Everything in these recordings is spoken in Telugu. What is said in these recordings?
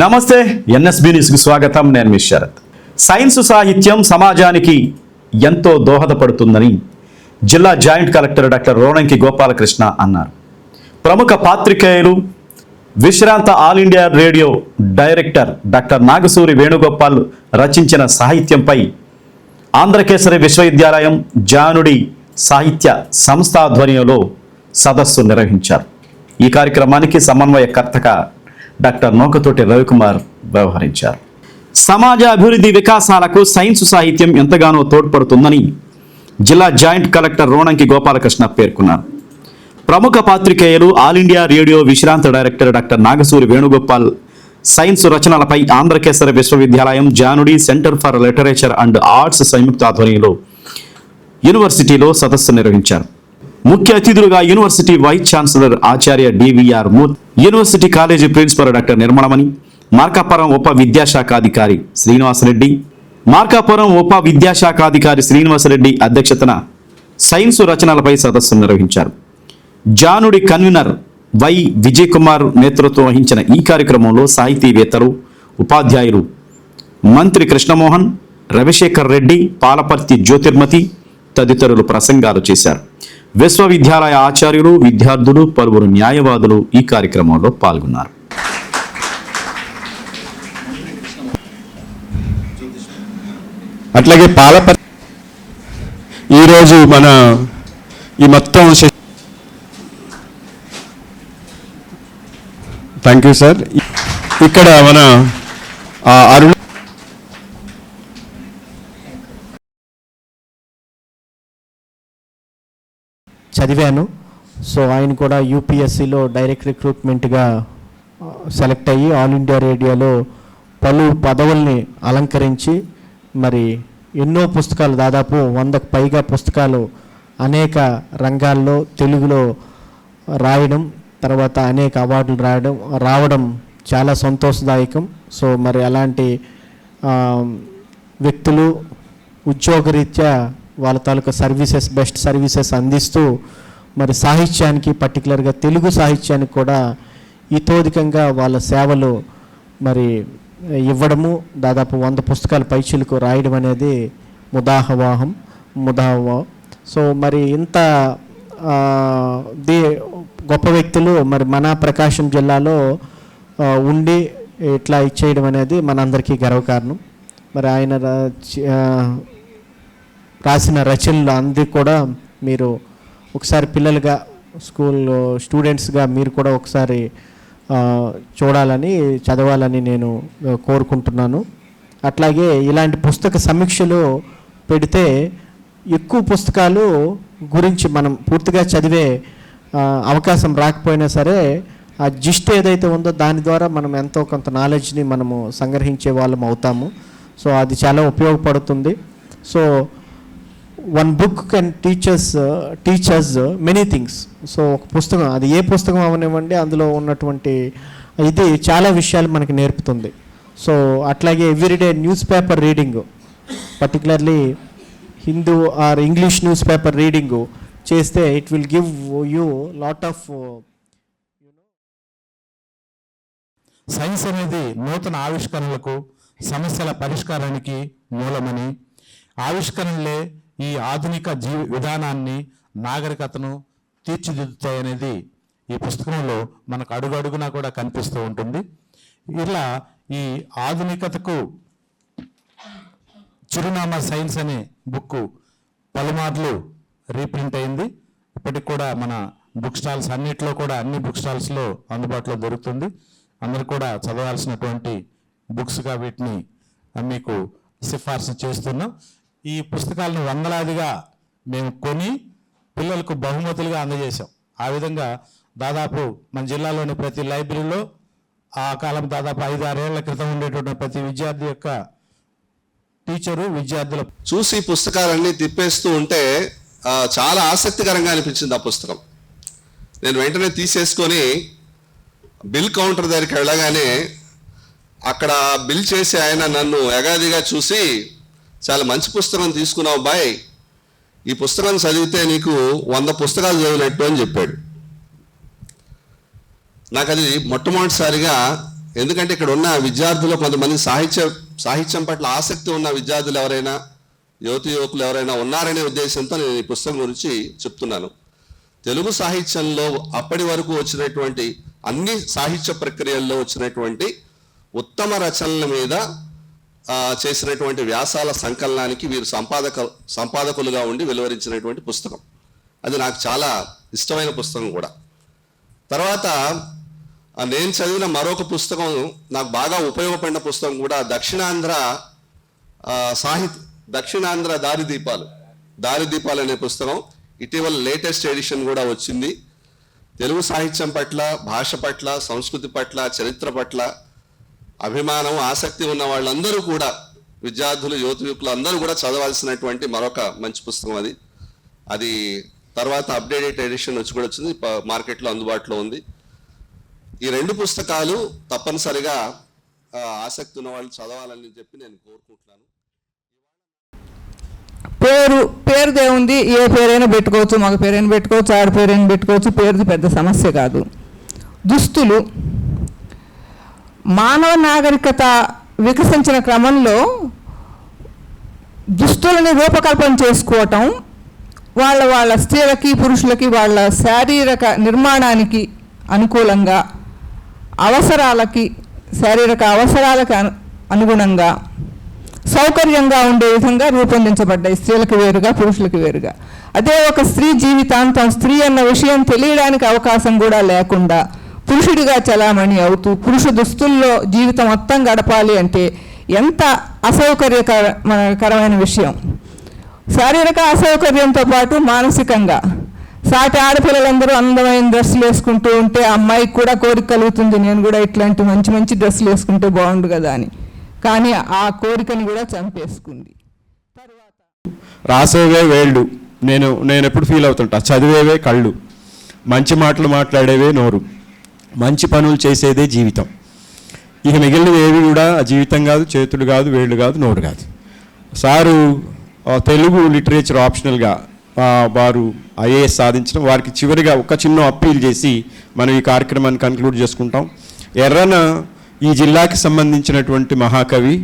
నమస్తే ఎన్ఎస్బి న్యూస్కి స్వాగతం. నేను మీ శరత్. సైన్స్ సాహిత్యం సమాజానికి ఎంతో దోహదపడుతుందని జిల్లా joint collector doctor Ronanki Gopalakrishna అన్నారు. ప్రముఖ పాత్రికేయులు విశ్రాంత all India radio director doctor Nagasuri Venugopal రచించిన సాహిత్యంపై ఆంధ్రకేసరి విశ్వవిద్యాలయం జానుడి సాహిత్య సంస్థ ఆధ్వర్యంలో సదస్సు నిర్వహించారు. ఈ కార్యక్రమానికి సమన్వయకర్తగా డాక్టర్ నోకతోటి రవికుమార్ వ్యవహరించారు. సమాజ అభివృద్ధి వికాసాలకు సైన్స్ సాహిత్యం ఎంతగానో తోడ్పడుతుందని జిల్లా జాయింట్ కలెక్టర్ రోణంకి గోపాలకృష్ణ పేర్కొన్నారు. ప్రముఖ పాత్రికేయులు ఆల్ ఇండియా రేడియో విశ్రాంత director doctor Nagasuri Venugopal science రచనలపై Andhrakesari విశ్వవిద్యాలయం Janudi centre for literature and arts సంయుక్త ఆధ్వర్యంలో యూనివర్సిటీలో సదస్సు నిర్వహించారు. ముఖ్య అతిథులుగా యూనివర్సిటీ వైస్ ఛాన్సలర్ ఆచార్య DVR మూత్ university college principal doctor Nirmalamani Markapuram ఉప విద్యాశాఖాధికారి శ్రీనివాసరెడ్డి మార్కాపురం ఉప విద్యాశాఖాధికారి శ్రీనివాసరెడ్డి అధ్యక్షతన సైన్సు రచనలపై సదస్సు నిర్వహించారు. జానుడి కన్వీనర్ వై విజయ్ కుమార్ నేతృత్వం వహించిన ఈ కార్యక్రమంలో సాహితీవేత్తలు ఉపాధ్యాయులు మంత్రి కృష్ణమోహన్ రవిశేఖర్ రెడ్డి పాలపర్తి జ్యోతిర్మతి తదితరులు ప్రసంగాలు చేశారు. విశ్వవిద్యాలయ ఆచార్యులు విద్యార్థులు పలువురు న్యాయవాదులు ఈ కార్యక్రమంలో పాల్గొన్నారు. అట్లాగే పాలప ఈరోజు మన ఈ మొత్తం థ్యాంక్ యూ సార్. ఇక్కడ మన అరుణ చదివాను. సో ఆయన కూడా యూపీఎస్సిలో డైరెక్ట్ రిక్రూట్మెంట్గా సెలెక్ట్ అయ్యి ఆల్ ఇండియా రేడియోలో పలు పదవుల్ని అలంకరించి మరి ఎన్నో పుస్తకాలు దాదాపు వందకు పైగా పుస్తకాలు అనేక రంగాల్లో తెలుగులో రాయడం తర్వాత అనేక అవార్డులు రాయడం రావడం చాలా సంతోషదాయకం. సో మరి అలాంటి వ్యక్తులు ఉద్యోగరీత్యా వాళ్ళ తాలూకా సర్వీసెస్ బెస్ట్ సర్వీసెస్ అందిస్తూ మరి సాహిత్యానికి పర్టికులర్గా తెలుగు సాహిత్యానికి కూడా ఇతోధికంగా వాళ్ళ సేవలు మరి ఇవ్వడము దాదాపు వంద పుస్తకాల పైచులకు రాయడం అనేది ముదాహవాహం ముదాహవా. సో మరి ఇంత దే ది గొప్ప వ్యక్తులు మరి మన ప్రకాశం జిల్లాలో ఉండి ఇట్లా ఇచ్చేయడం అనేది మనందరికీ గర్వకారణం. మరి ఆయన రా- రాసిన రచనలు అంది కూడా మీరు ఒకసారి పిల్లలుగా స్కూల్ స్టూడెంట్స్గా మీరు కూడా ఒకసారి చూడాలని చదవాలని నేను కోరుకుంటున్నాను. అట్లాగే ఇలాంటి పుస్తక సమీక్షలు పెడితే ఎక్కువ పుస్తకాలు గురించి మనం పూర్తిగా చదివే అవకాశం రాకపోయినా సరే ఆ జిస్ట్ ఏదైతే ఉందో దాని ద్వారా మనం ఎంతో కొంత నాలెడ్జ్ని మనము సంగ్రహించే వాళ్ళం అవుతాము. సో అది చాలా ఉపయోగపడుతుంది. So one book can teachers teachers many things so ఒక పుస్తకం అది ఏ పుస్తకం అవనివ్వండి అందులో ఉన్నటువంటి ఇది చాలా విషయాలు మనకి నేర్పుతుంది. సో అట్లాగే everyday newspaper reading particularly Hindu or English newspaper reading చేస్తే it will give you lot of science అనేది నూతన ఆవిష్కరణలకు సమస్యల పరిష్కారానికి మూలమని ఆవిష్కరణలే ఈ ఆధునిక జీవ విధానాన్ని నాగరికతను తీర్చిదిద్దుతాయనేది ఈ పుస్తకంలో మనకు అడుగడుగునా కూడా కనిపిస్తూ ఉంటుంది. ఇలా ఈ ఆధునికతకు చిరునామా సైన్స్ అనే బుక్ పలుమార్లు రీప్రింట్ అయింది. ఇప్పటికి కూడా మన బుక్ స్టాల్స్ అన్నిట్లో కూడా అన్ని బుక్ స్టాల్స్లో అందుబాటులో దొరుకుతుంది. అందరు కూడా చదవాల్సినటువంటి బుక్స్గా వీటిని మీకు సిఫార్సు చేస్తున్నాం. ఈ పుస్తకాలను వందలాదిగా మేము కొని పిల్లలకు బహుమతులుగా అందజేశాం. ఆ విధంగా దాదాపు మన జిల్లాలోని ప్రతి లైబ్రరీలో ఆ కాలం దాదాపు ఐదు ఆరేళ్ళ క్రితం ఉండేటువంటి ప్రతి విద్యార్థి యొక్క టీచరు విద్యార్థుల చూసి పుస్తకాలన్నీ తిప్పేస్తూ ఉంటే చాలా ఆసక్తికరంగా అనిపించింది ఆ పుస్తకం. నేను వెంటనే తీసేసుకొని బిల్ కౌంటర్ దగ్గరికి వెళ్ళగానే అక్కడ బిల్ చేసి ఆయన నన్ను ఎగాదిగా చూసి చాలా మంచి పుస్తకం తీసుకున్నావు బాయ్. ఈ పుస్తకం చదివితే నీకు వంద పుస్తకాలు చదివినట్టు అని చెప్పాడు. నాకు అది మొట్టమొదటిసారిగా ఎందుకంటే ఇక్కడ ఉన్న విద్యార్థులు కొంతమంది సాహిత్య సాహిత్యం పట్ల ఆసక్తి ఉన్న విద్యార్థులు ఎవరైనా యువతి యువకులు ఎవరైనా ఉన్నారనే ఉద్దేశంతో నేను ఈ పుస్తకం గురించి చెప్తున్నాను. తెలుగు సాహిత్యంలో అప్పటి వరకు వచ్చినటువంటి అన్ని సాహిత్య ప్రక్రియల్లో వచ్చినటువంటి ఉత్తమ రచనల మీద చేసినటువంటి వ్యాసాల సంకలనానికి వీరు సంపాదక సంపాదకులుగా ఉండి వెలువరించినటువంటి పుస్తకం. అది నాకు చాలా ఇష్టమైన పుస్తకం కూడా. తర్వాత నేను చదివిన మరొక పుస్తకం నాకు బాగా ఉపయోగపడిన పుస్తకం కూడా దక్షిణాంధ్ర ఆ, దక్షిణాంధ్ర దారిదీపాలు. దారిదీపాలు అనే పుస్తకం ఇటీవల లేటెస్ట్ ఎడిషన్ కూడా వచ్చింది. తెలుగు సాహిత్యం పట్ల భాష పట్ల సంస్కృతి పట్ల చరిత్ర పట్ల అభిమానం ఆసక్తి ఉన్న వాళ్ళందరూ కూడా విద్యార్థులు యువత యువకులు అందరూ కూడా చదవాల్సినటువంటి మరొక మంచి పుస్తకం అది. అది తర్వాత అప్డేటెడ్ ఎడిషన్ వచ్చి కూడా వచ్చింది మార్కెట్లో అందుబాటులో ఉంది. ఈ రెండు పుస్తకాలు తప్పనిసరిగా ఆసక్తి ఉన్న వాళ్ళు చదవాలని చెప్పి నేను కోరుకుంటున్నాను. పేరు పేరుదే ఉంది ఏ పేరైనా పెట్టుకోవచ్చు మగ పేరైనా పెట్టుకోవచ్చు ఆడ పేరైనా పెట్టుకోవచ్చు పేరుది పెద్ద సమస్య కాదు. దుస్తులు మానవ నాగరికత వికసించిన క్రమంలో దుస్తులని రూపకల్పన చేసుకోవటం వాళ్ళ వాళ్ళ స్త్రీలకి పురుషులకి వాళ్ళ శారీరక నిర్మాణానికి అనుకూలంగా అవసరాలకి శారీరక అవసరాలకు అనుగుణంగా సౌకర్యంగా ఉండే విధంగా రూపొందించబడ్డాయి. స్త్రీలకు వేరుగా పురుషులకు వేరుగా. అదే ఒక స్త్రీ జీవితాంతం స్త్రీ అన్న విషయం తెలియడానికి అవకాశం కూడా లేకుండా పురుషుడిగా చలామణి అవుతూ పురుష దుస్తుల్లో జీవితం మొత్తం గడపాలి అంటే ఎంత అసౌకర్యకరమైన విషయం. శారీరక అసౌకర్యంతో పాటు మానసికంగా. సాటి ఆడపిల్లలందరూ అందమైన డ్రెస్సులు వేసుకుంటూ ఉంటే అమ్మాయికి కూడా కోరిక కలుగుతుంది. నేను కూడా ఇట్లాంటి మంచి మంచి డ్రెస్సులు వేసుకుంటే బాగుండు కదా అని. కానీ ఆ కోరికని కూడా చంపేసుకుంది. రాసేవే వేళ్ళు. నేను నేను ఎప్పుడు ఫీల్ అవుతుంటా? చదివేవే కళ్ళు. మంచి మాటలు మాట్లాడేవే నోరు. మంచి పనులు చేసేదే జీవితం. ఇక మిగిలినవి ఏవి కూడా జీవితం కాదు చేతులు కాదు వేళ్ళు కాదు నోరు కాదు. సారు తెలుగు లిటరేచర్ ఆప్షనల్గా వారు ఐఏఎస్ సాధించడం వారికి చివరిగా ఒక చిన్న అప్పీల్ చేసి మనం ఈ కార్యక్రమాన్ని కన్క్లూడ్ చేసుకుంటాం. ఎర్రన ఈ జిల్లాకి సంబంధించినటువంటి మహాకవి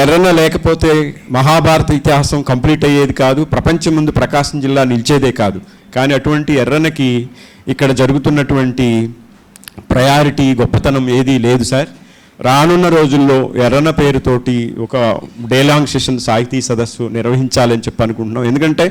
ఎర్రన లేకపోతే మహాభారత ఇతిహాసం కంప్లీట్ అయ్యేది కాదు ప్రపంచం ముందు ప్రకాశం జిల్లా నిలిచేదే కాదు. కానీ అటువంటి ఎర్రనకి ఇక్కడ జరుగుతున్నటువంటి ప్రయారిటీ గొప్పతనం ఏదీ లేదు సార్. రానున్న రోజుల్లో ఎర్రన పేరుతోటి ఒక డేలాంగ్ సెషన్ సాహితీ సదస్సు నిర్వహించాలని చెప్పి అనుకుంటున్నాం. ఎందుకంటే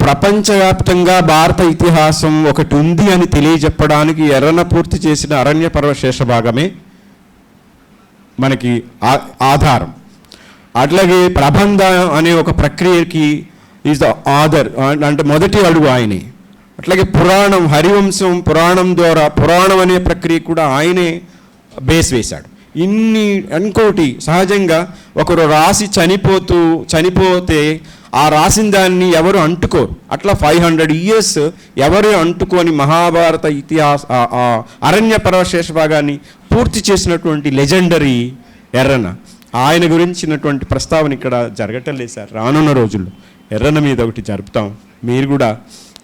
ప్రపంచవ్యాప్తంగా భారత ఇతిహాసం ఒకటి ఉంది అని తెలియజెప్పడానికి ఎర్రన పూర్తి చేసిన అరణ్య పర్వ శేష భాగమే మనకి ఆధారం. అట్లాగే ప్రబంధ అనే ఒక ప్రక్రియకి ఈజ్ ద ఆధర్ అంటే మొదటి అడుగు ఆయనే. అట్లాగే పురాణం హరివంశం పురాణం ద్వారా పురాణం అనే ప్రక్రియ కూడా ఆయనే బేస్ వేశాడు. ఇన్ని ఇంకోటి సహజంగా ఒకరు రాసి చనిపోతూ చనిపోతే ఆ రాసిన దాన్ని ఎవరు అంటుకోరు. అట్లా ఫైవ్ హండ్రెడ్ ఇయర్స్ ఎవరు అంటుకొని మహాభారత ఇతిహాస అరణ్య పరవశేష భాగాన్ని పూర్తి చేసినటువంటి లెజెండరీ ఎర్రన. ఆయన గురించినటువంటి ప్రస్తావన ఇక్కడ జరగటం లేదు సార్. రానున్న రోజుల్లో ఎర్రన మీద ఒకటి జరుపుతాం. మీరు కూడా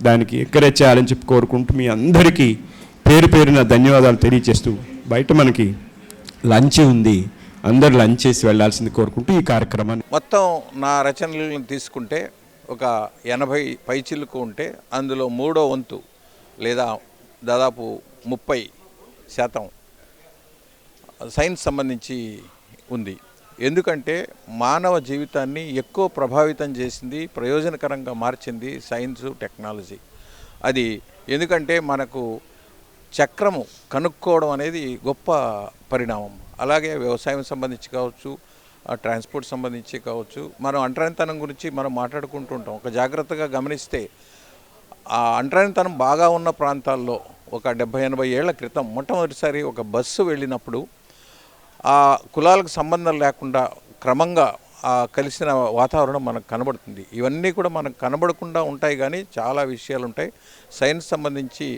దానికి ఎంకరేజ్ చేయాలని చెప్పి కోరుకుంటూ మీ అందరికీ పేరు పేరున ధన్యవాదాలు తెలియజేస్తూ బయట మనకి లంచ్ ఉంది. అందరు లంచ్ చేసి వెళ్ళాల్సింది కోరుకుంటూ ఈ కార్యక్రమాన్ని మొత్తం నా రచనలను తీసుకుంటే ఒక ఎనభై పైచిలుకు ఉంటే అందులో మూడో వంతు లేదా దాదాపు ముప్పై శాతం సైన్స్ సంబంధించి ఉంది. ఎందుకంటే మానవ జీవితాన్ని ఎక్కువ ప్రభావితం చేసింది ప్రయోజనకరంగా మార్చింది సైన్సు టెక్నాలజీ. అది ఎందుకంటే మనకు చక్రము కనుక్కోవడం అనేది గొప్ప పరిణామం. అలాగే వ్యవసాయం సంబంధించి కావచ్చు ట్రాన్స్పోర్ట్ సంబంధించి కావచ్చు మనం అంటరానితనం గురించి మనం మాట్లాడుకుంటూ ఉంటాం. ఒక జాగ్రత్తగా గమనిస్తే ఆ అంటరానితనం బాగా ఉన్న ప్రాంతాల్లో ఒక డెబ్భై ఎనభై ఏళ్ళ క్రితం మొట్టమొదటిసారి ఒక బస్సు వెళ్ళినప్పుడు ఆ కులాలకు సంబంధం లేకుండా క్రమంగా ఆ కలిసిన వాతావరణం మనకు కనబడుతుంది. ఇవన్నీ కూడా మనకు కనబడకుండా ఉంటాయి కానీ చాలా విషయాలు ఉంటాయి. సైన్స్ సంబంధించి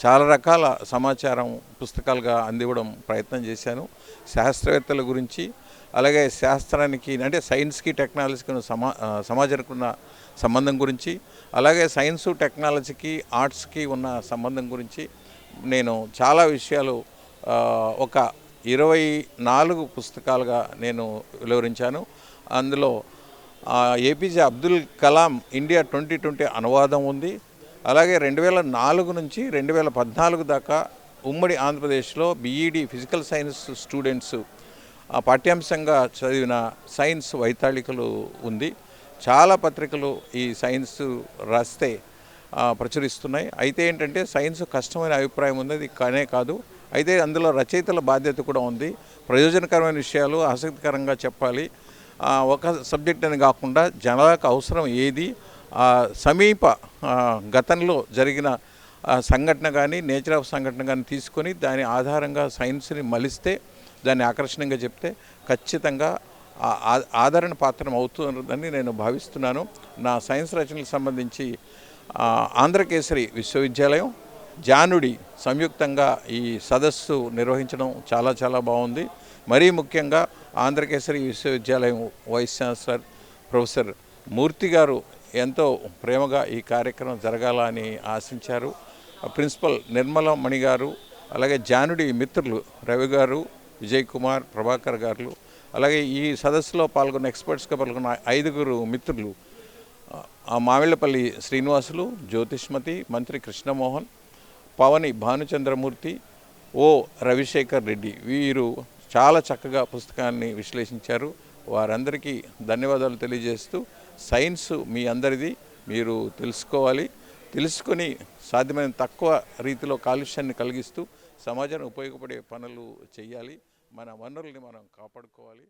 చాలా రకాల సమాచారం పుస్తకాలుగా అందివ్వడం ప్రయత్నం చేశాను. శాస్త్రవేత్తల గురించి అలాగే శాస్త్రానికి అంటే సైన్స్కి టెక్నాలజీకి సమా సమాజానికి ఉన్న సంబంధం గురించి అలాగే సైన్సు టెక్నాలజీకి ఆర్ట్స్కి ఉన్న సంబంధం గురించి నేను చాలా విషయాలు ఒక ఇరవై నాలుగు పుస్తకాలుగా నేను వెలువరించాను. అందులో APJ Abdul Kalam India twenty twenty అనువాదం ఉంది. అలాగే రెండు వేల నాలుగు నుంచి రెండు వేల పద్నాలుగు దాకా ఉమ్మడి ఆంధ్రప్రదేశ్లో B Ed physical science students పాఠ్యాంశంగా చదివిన సైన్స్ వైతాళికలు ఉంది. చాలా పత్రికలు ఈ సైన్స్ రాస్తే ప్రచురిస్తున్నాయి. అయితే ఏంటంటే సైన్స్ కష్టమైన అభిప్రాయం ఉంది అది కానే కాదు. అయితే అందులో రచయితల బాధ్యత కూడా ఉంది. ప్రయోజనకరమైన విషయాలు ఆసక్తికరంగా చెప్పాలి. ఒక సబ్జెక్ట్ అని కాకుండా జనాలకు అవసరం ఏది? సమీప గతంలో జరిగిన సంఘటన కానీ నేచర్ ఆఫ్ సంఘటన కానీ తీసుకొని దాని ఆధారంగా సైన్స్ని మలిస్తే దాన్ని ఆకర్షణీయంగా చెప్తే ఖచ్చితంగా ఆ- ఆదరణ పాత్రం అవుతుందని నేను భావిస్తున్నాను. నా సైన్స్ రచనలకు సంబంధించి ఆంధ్రకేసరి విశ్వవిద్యాలయం జానుడి సంయుక్తంగా ఈ సదస్సు నిర్వహించడం చాలా చాలా బాగుంది. మరీ ముఖ్యంగా ఆంధ్రకేసరి విశ్వవిద్యాలయం వైస్ ఛాన్సలర్ ప్రొఫెసర్ మూర్తి గారు ఎంతో ప్రేమగా ఈ కార్యక్రమం జరగాలని ఆశించారు. ప్రిన్సిపల్ నిర్మల మణి గారు అలాగే జానుడి మిత్రులు రవి గారు విజయ్ కుమార్ ప్రభాకర్ గారు అలాగే ఈ సదస్సులో పాల్గొన్న ఎక్స్పర్ట్స్గా పాల్గొన్న ఐదుగురు మిత్రులు మామిళ్ళపల్లి శ్రీనివాసులు జ్యోతిష్మతి మంత్రి కృష్ణమోహన్ పవని భానుచంద్రమూర్తి ఓ రవిశేఖర్ రెడ్డి. వీరు చాలా చక్కగా పుస్తకాన్ని విశ్లేషించారు. వారందరికీ ధన్యవాదాలు తెలియజేస్తూ సైన్స్ మీ అందరిది. మీరు తెలుసుకోవాలి. తెలుసుకొని సాధ్యమైన తక్కువ రీతిలో కాలుష్యాన్ని కలిగిస్తూ సమాజానికి ఉపయోగపడే పనులు చేయాలి. మన వనరుల్ని మనం కాపాడుకోవాలి.